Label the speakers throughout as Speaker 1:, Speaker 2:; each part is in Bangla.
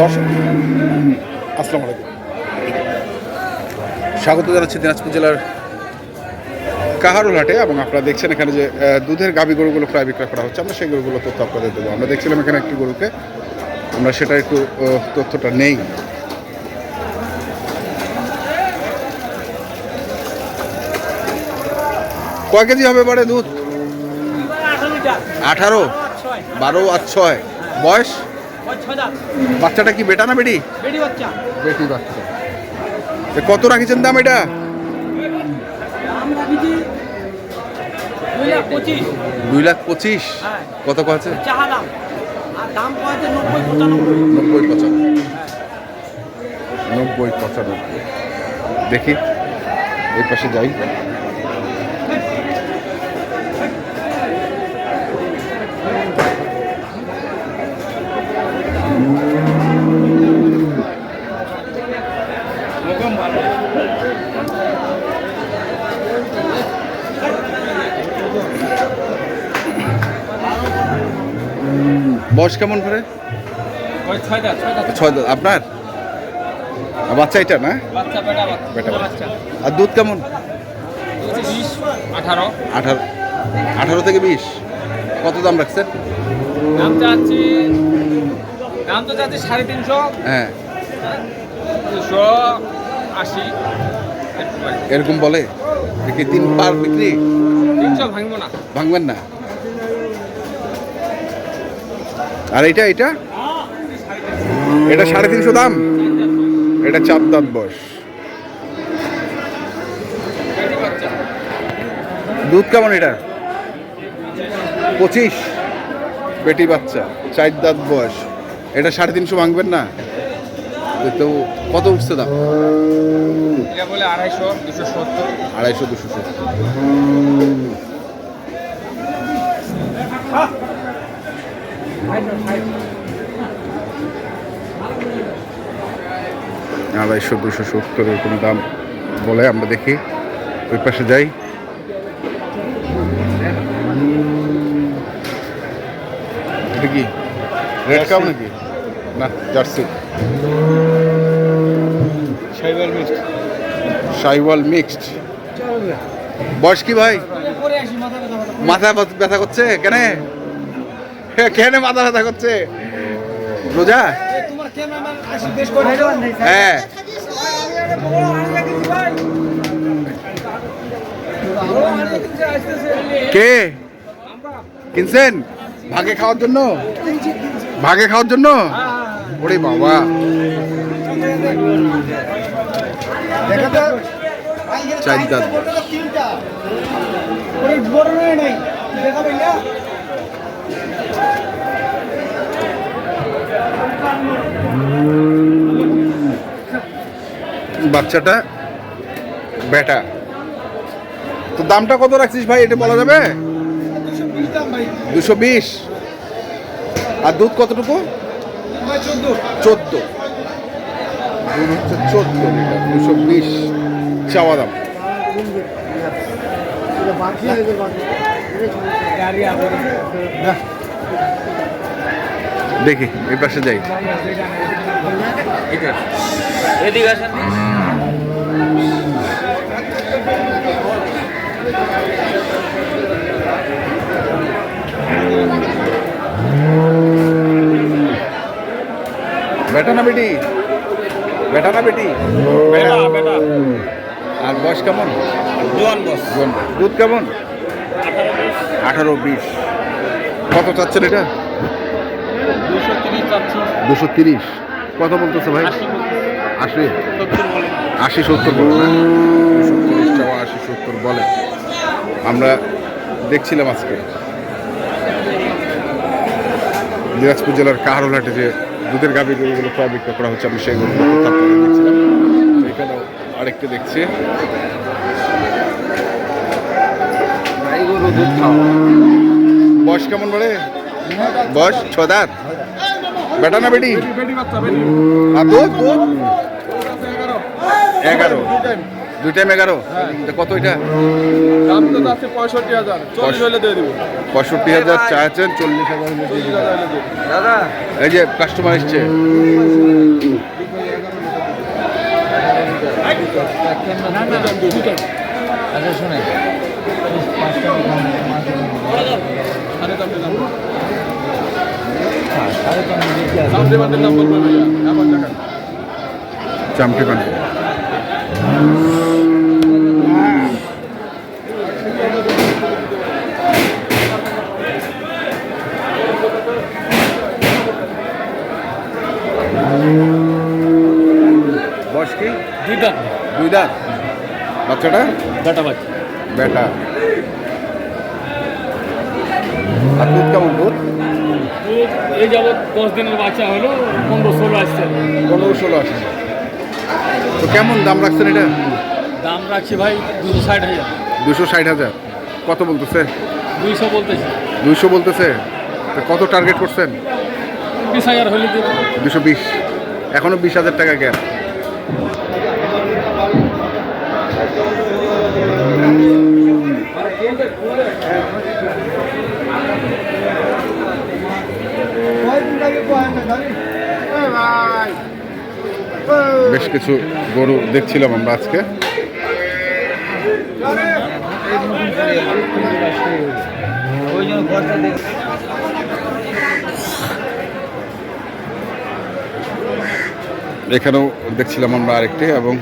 Speaker 1: দর্শক আসসালামু আলাইকুম। স্বাগত জানাচ্ছি দিনাজপুর জেলার কাহারুল হাটে এবং আপনারা দেখছেন এখানে যে দুধের গাভী গরুগুলো প্রায় বিক্রয় করা হচ্ছে। আমরা সেই গরুগুলো তথ্য আপনাদের দেবো। আমরা দেখছিলাম এখানে একটি গরুকে। আমরা সেটা একটু তথ্যটা নেই। কয় কেজি হবে বারে দুধ? আঠারো? বারো আর ছয়। বয়স? বাচ্চাটা কি বেটা না বেটি? বেটি বাচ্চা। এ কত রাখিছেন দাম এটা? দুই লাখ পঁচিশ।
Speaker 2: হ্যাঁ।
Speaker 1: কত আছে নব্বই পঁচানব্বই। নব্বই পঁচানব্বই। দেখি। এই পাশে যাই। বয়স কেমন করে? ছয় দাঁত আপনার? বাচ্চা এটা না? বেটা বাচ্চা আর দুধ কেমন?
Speaker 2: আঠারো।
Speaker 1: আঠারো আঠারো থেকে বিশ। কত দাম রাখছেন?
Speaker 2: দাম চাচ্ছি দাম তো চাচ্ছি সাড়ে তিনশো।
Speaker 1: হ্যাঁ।
Speaker 2: দুশো আশি
Speaker 1: এরকম বলে? তিন পার বিক্রি?
Speaker 2: তিনশো ভাঙবো না।
Speaker 1: ভাঙবেন না? আর এটা এটা এটা সাড়ে তিনশো দাম। এটা চার দাঁত বয়স। দুধ কেমন এটা? পঁচিশ। বেটি বাচ্চা চার দাঁত বয়স। এটা সাড়ে তিনশো ভাঙবেন না? তো কত উঠছে দাম?
Speaker 2: আড়াইশো দুশো সত্তর।
Speaker 1: আড়াইশো দুশো সত্তর। আড়াইশো দুশো সত্তর এরকম দাম বলে আমরা দেখি। ওই পাশে যাই। কি? রেড কাপ নাকি? না জার্সি। সাইওয়াল মিক্সড। বয়স কি ভাই?
Speaker 2: মাথা ব্যথা
Speaker 1: মাথা ব্যথা করছে? কেন? কেন মাথা ব্যথা করছে? রোজা? হ্যাঁ। কে? কিনছেন? ভাগে খাওয়ার জন্য? ভাগে খাওয়ার জন্য? ওরে বাবা। চার দাঁত
Speaker 2: বড় নয় নাই দেখা পাইলা
Speaker 1: বাচ্চাটা বেটা তো দামটা কত রাখছিস ভাই এটা বলা যাবে? দুশো বিশ। আর দুধ কতটুকু?
Speaker 2: চোদ্দ।
Speaker 1: দুধ হচ্ছে চোদ্দ দুশো বিশ। চাওয়া দাম। দেখি এই পাশে যাই। বেটা না বেটি? বেটা না বেটি?
Speaker 2: বেটা বেটা।
Speaker 1: আর বয়স কেমন?
Speaker 2: জোয়ান বস।
Speaker 1: জন, দুধ কেমন? আঠারো বিশ। কত চাচ্ছেন এটা?
Speaker 2: দুশো তিরিশ
Speaker 1: কত বলতেছে ভাই?
Speaker 2: আশি
Speaker 1: আশি?
Speaker 2: সত্তর বলে।
Speaker 1: আশি সত্তর বলে দুশো তিরিশ চাওয়া আশি সত্তর বলে। আমরা দেখছিলাম আজকে। দিনাজপুর জেলার কাহারোলহাটে যে দুধের গাভী গরুগুলো প্রায় বিক্রয় করা হচ্ছে আমি সেগুলো দেখছিলাম। এখানেও আরেকটি দেখছি।
Speaker 2: গরু দুধ খাওয়া
Speaker 1: বয়স কেমন বলে? বয়স ছদার। বেটা না বেটি?
Speaker 2: বেটি বাচ্চা
Speaker 1: আর দুধ? দুধ এগারো। দুই টাইম এগারো। তা কত এটা?
Speaker 2: দাম তো আছে পঁয়ষট্টি হাজার। চল্লিশ হলে দিয়ে দিব।
Speaker 1: পঁয়ষট্টি হাজার চাইছেন চল্লিশ হাজার।
Speaker 2: দাদা।
Speaker 1: এই যে কাস্টমার এসছে।
Speaker 3: আচ্ছা শুনে
Speaker 1: চামটি পানি। বয়স কি?
Speaker 2: দুই দাম
Speaker 1: দুই দাঁত। বাচ্চাটা?
Speaker 2: বেটা বাচ্চা।
Speaker 1: বেটা আর দুধ কেমন দুধ?
Speaker 2: এই যাবৎ দশ দিনের বাচ্চা হলো পনেরো ষোলো আসছে।
Speaker 1: পনেরো ষোলো আছে তো কেমন দাম রাখছেন এটা?
Speaker 2: দাম রাখছি ভাই দুশো ষাট হাজার।
Speaker 1: দুশো ষাট হাজার। কত বলতেছে?
Speaker 2: দুইশো বলতেছে।
Speaker 1: দুইশো বলতেছে? তা কত টার্গেট করছেন?
Speaker 2: বিশ হাজার হলে
Speaker 1: দুশো বিশ। এখনও বিশ হাজার টাকা গ্যাপ বেশ কিছু গরু দেখছিলাম আমরা আজকে। এখানেও দেখছিলাম আমরা আরেকটি এবং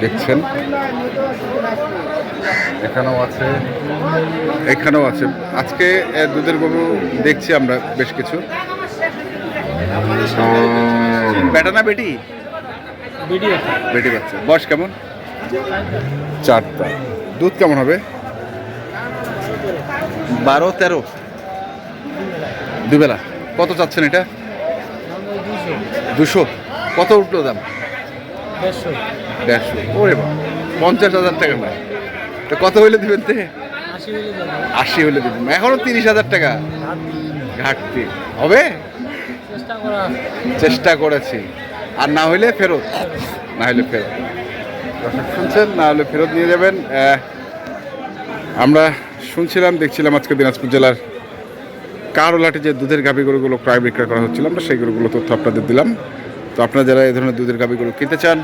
Speaker 1: দেখছেন। এখানেও আছে। এখানেও আছে। আজকে দুধের গরু দেখছি আমরা বেশ কিছু। বেটা না বেটি? বেটি বাচ্চা। বয়স কেমন? চারটা। দুধ কেমন হবে? বারো তেরো। দুবেলা। কত চাচ্ছেন এটা? দুশো। কত উঠল দাম?
Speaker 2: দেড়শো।
Speaker 1: দেড়শো। ওরে বা পঞ্চাশ হাজার টাকা না তো কত হইলে দিবেন তে?
Speaker 2: আশি
Speaker 1: হইলে দিবেন এখনও তিরিশ হাজার টাকা? ঘাটতি। হবে?
Speaker 2: চেষ্টা করা।
Speaker 1: চেষ্টা করেছি। আর না হইলে ফেরত। না হইলে ফেরত। শুনছেন না হলে ফেরত নিয়ে যাবেন। আমরা শুনছিলাম দেখছিলাম আজকে দিনাজপুর জেলার কারোলাটে যে দুধের গাভী গরুগুলো ক্রয় বিক্রয় করা হচ্ছিল আমরা সেই গরুগুলো তথ্য আপনাদের দিলাম। তো আপনারা যারা এই ধরনের দুধের গাভী গরু কিনতে চান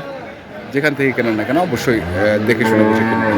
Speaker 1: যেখান থেকে কেনেন না কেন অবশ্যই দেখে শুনে বুঝে কিনবেন